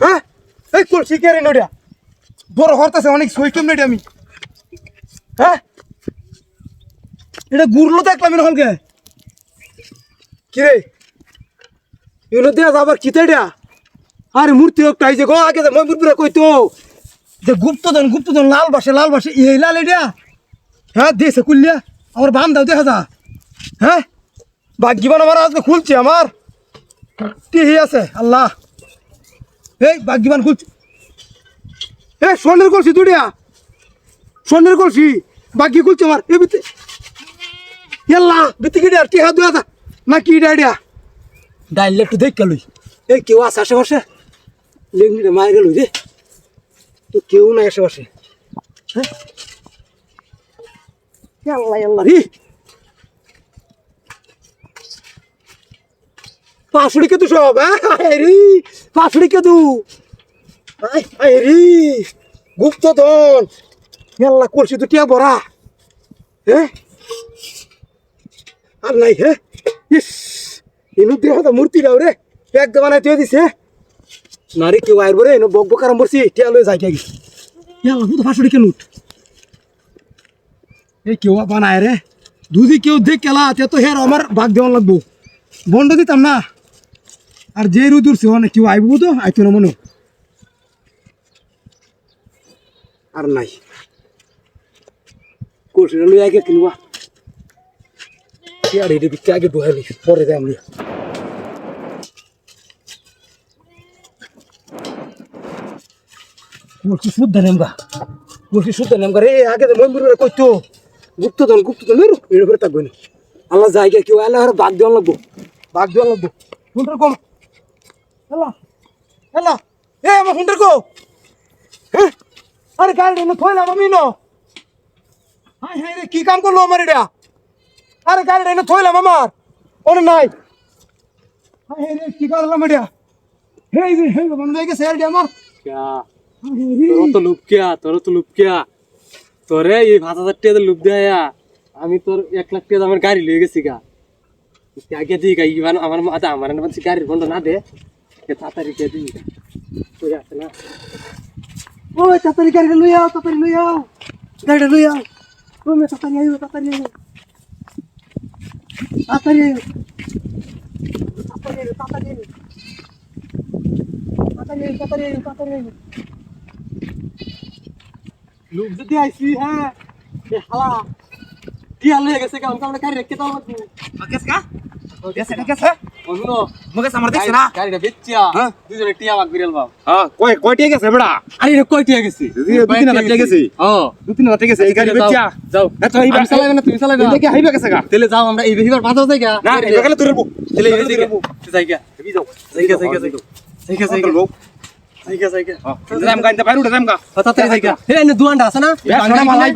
হ্যাঁ এই কলসি কে রে? নডিয়া বড় হরতাছে অনেক সইটম নেডি আমি হ্যাঁ এটা গুরলো দেখলাম এরকম কে কি রে এগুলো দেয়া যাবার কি এটা আরে মূর্তি একটা আইছে গো আগে যে ময়ূরপুরে কইতো যে গুপ্তধন গুপ্তধন লাল বাসে লাল বাসে এই লাল এটা হ্যাঁ দিয়েছে কুলিয়া আমার বাম দাও দেখা যা হ্যাঁ ভাগ্যবান আমার আজকে খুলছে আমার টিহি আছে, আল্লাহ। এই, ভাগ্যবান খুলছে। এ স্বর্ণের কলসি দুডিয়া স্বর্ণের কলসি, ভাগ্য খুলছে আমার। এ বিতে আল্লাহ বিতে ডিয়া টিহা দুয়া যা না কি ডাইডিয়া ডাইলে একটু দেখ গেলই এই, কেউ আছে আশেপাশে? লেঙ্গিটা মার গেল রে তো কেউ নাই আশেপাশে। হ্যাঁ? আল্লাহ আল্লাহ রে। পাশুড়ি কে তু সব হ্যাঁ রে পাশুড়ি কে তু আই রে, গুপ্তধন আল্লাহ কলসি তো টিয়া বড়া হ্যাঁ আর নাই হ্যাঁ ইস ইনু দেহ তো মূর্তি দাও রে একদম বানাই তুই দিছে। নারী কেউ আইব রে, এনো বক বক আরাম করছি, টিয়া লয়ে যাই গেছি ইয়াল্লা বুধ ফাঁসুড়ি কেন এই কেউ বানায় রে দুদি কেউ দেখ কেলা তে তো হের আমার ভাগ দেওয়ান লাগবো। বন্ধ দিতাম না। আর যে রু দূর সেখানে কেউ আইব তো? আইতো না মনে আর নাই। আগে কিনবা। আগে শুদ্ধ শুদ্ধ আগে এর উপরে আল্লাহ জায়গা কেউ আল্লাহ বাঘ দেওয়া লাগবো। বাঘ দেওয়া লাগবো। হুন্ডার কম? হ্যালো হ্যালো এ আমার হুন্ডার কো হ্যাঁ আরে গাড়ি না থইলাম আমি ন হাই হাই রে কি কাম করল আমার এটা আরে গাড়িটা এনে থইলাম আমার ওরে নাই হাই হাই রে কি করলাম এটা হেই রে হেই বন্ধ হয়ে গেছে এটা আমার ক্যা হাই হাই রে। তোর তো লুপকিয়া তোর তো লুপকিয়া তোরে এই পাঁচ হাজার টাকা লুপ দেয়া আমি তোর এক লাখ টাকা আমার গাড়ি লয়ে গেছি গা তুই আগে দিই গা ইমান আমার মাথা আমার না বলছি গাড়ির বন্ধ না দে এ তাড়াতাড়ি কে দিই তুই আছে না? ওই তাড়াতাড়ি গাড়িটা লই আও তাড়াতাড়ি লই আও। গাড়িটা লই আও। ওই মে তাড়াতাড়ি আইও তাড়াতাড়ি আইও। তাড়াতাড়ি আইও। তাড়াতাড়ি আইও তাড়াতাড়ি আইও। তাড়াতাড়ি আইও তাড়াতাড়ি আইও তাড়াতাড়ি আইও। লুপ যদি আইছি হ্যাঁ। এ হালা টিয়া লয়ে গেছে গা? আমরা গাড়ি রেখে দাও লাগবো। কা কেস এটা কেস হ্যাঁ অন্য দেখছ না? গাড়িটা বেচিয়া হ্যাঁ। দুজনে টিয়া বিড়াল বাব হ্যাঁ কয় কয় টিকে গেছে বড়া? আরে রে কয় টিয়া গেছি? দুই তিন হাজার টাকা গেছি। ও। দু তিন হাজার গেছে এই গাড়ি বেচিয়া। যাও এত এই আমি চালাবে না তুমি চালাবে না। দেখে হাইবা গেছে গা। তেলে যাও আমরা এই বেহিবার বাজাও যাই গা না এই গেলে তুই তেলে এই যাই গা যাই গা হেবি যাও যাই গা যাই গা যাই গা যাই গা যাই গা যাই গা যাই গা। দাম গাইতে পারু দাম গা। তাড়াতাড়ি যাই গা হে এনে দুয়ান্ডা আছে না সোনা মালাই